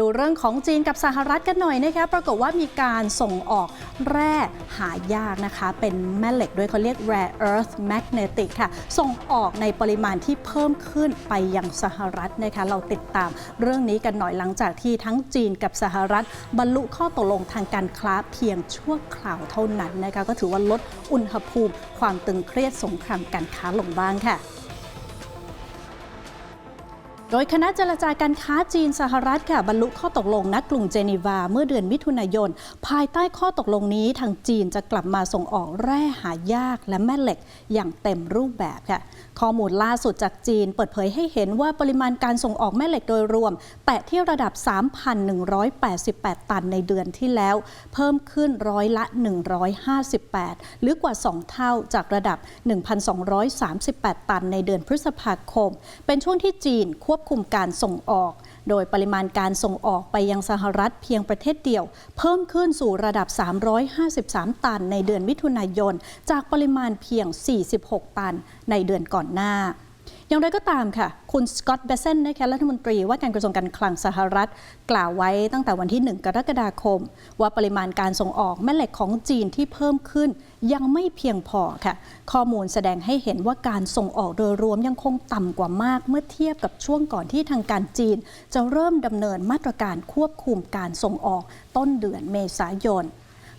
ดูเรื่องของจีนกับสหรัฐกันหน่อยนะคะปรากฏว่ามีการส่งออกแร่หายากนะคะ เป็นแม่เหล็กด้วยเขาเรียก rare earth magnetic ค่ะ ส่งออกในปริมาณที่เพิ่มขึ้นไปยังสหรัฐนะคะ เราติดตามเรื่องนี้กันหน่อยหลังจากที่ทั้งจีนกับสหรัฐ บรรลุข้อตกลงทางการค้าเพียงชั่วคราวเท่านั้นนะคะ ก็ถือว่าลดอุณหภูมิ ความตึงเครียดสงครามการค้าลงบ้างค่ะ ดยคณะเจรจาการค้าจีนสหรัฐค่ะบรรลุข้อตกลงณกรุงเจนีวาเมื่อเดือนมิถุนายน ภายใต้ข้อตกลงนี้ทางจีนจะกลับมาส่งออกแร่หายากและแม่เหล็กอย่างเต็มรูปแบบค่ะ ข้อมูลล่าสุดจากจีนเปิดเผยให้เห็นว่าปริมาณการส่งออกแม่เหล็กโดยรวม แตะที่ระดับ 3,188 ตันในเดือนที่แล้ว เพิ่มขึ้นร้อยละ 158 หรือกว่า 2 เท่าจากระดับ 1,238 ตันในเดือนพฤษภาคม เป็นช่วงที่จีนควบคุมการส่งออก โดยปริมาณการส่งออกไปยังสหรัฐเพียงประเทศเดียว เพิ่มขึ้นสู่ระดับ 353 ตันในเดือนมิถุนายน จากปริมาณเพียง 46 ตันในเดือนก่อนหน้า อย่างไรก็ตามค่ะ คุณสกอตต์เบเซนนะคะรัฐมนตรีว่าการกระทรวงการคลังสหรัฐ กล่าวไว้ตั้งแต่วันที่ 1 กรกฎาคม ว่าปริมาณการส่งออกแม่เหล็กของจีนที่เพิ่มขึ้น ยังไม่เพียงพอค่ะ ข้อมูลแสดงให้เห็นว่าการส่งออกโดยรวมยังคงต่ำกว่ามาก เมื่อเทียบกับช่วงก่อนที่ทางการจีน จะเริ่มดำเนินมาตรการควบคุมการส่งออกต้นเดือนเมษายน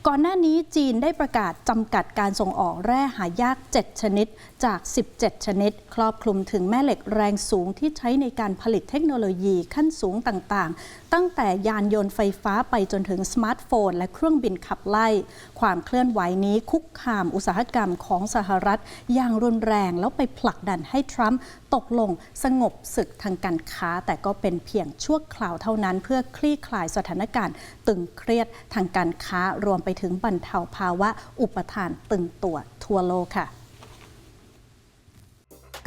ก่อนหน้านี้จีนได้ประกาศจำกัดการส่งออกแร่หายาก 7 ชนิดจาก 17 ชนิด ครอบคลุมถึงแม่เหล็กแรงสูงที่ใช้ในการผลิตเทคโนโลยีขั้นสูงต่างๆ ตั้งแต่ยานยนต์ไฟฟ้าไปจนถึงสมาร์ทโฟน และเครื่องบินขับไล่ ความเคลื่อนไหวนี้คุกคามอุตสาหกรรมของสหรัฐ อย่างรุนแรงแล้วไปผลักดันให้ทรัมป์ตกลงสงบศึกทางการค้า แต่ก็เป็นเพียงชั่วคราวเท่านั้น เพื่อคลี่คลายสถานการณ์ตึงเครียดทางการค้ารวมไปถึงบรรเทาภาวะอุปทานตึงตัวทั่วโลกค่ะ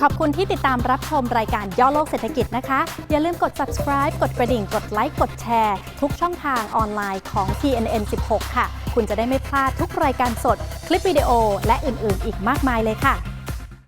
ขอบคุณที่ติดตามรับชมรายการย่อโลกเศรษฐกิจนะคะ อย่าลืมกด subscribe กดกระดิ่ง กดไลค์ กดแชร์ ทุกช่องทางออนไลน์ของ TNN 16 ค่ะ คุณจะได้ไม่พลาดทุกรายการสด คลิปวิดีโอ และอื่น ๆ อีกมากมายเลยค่ะ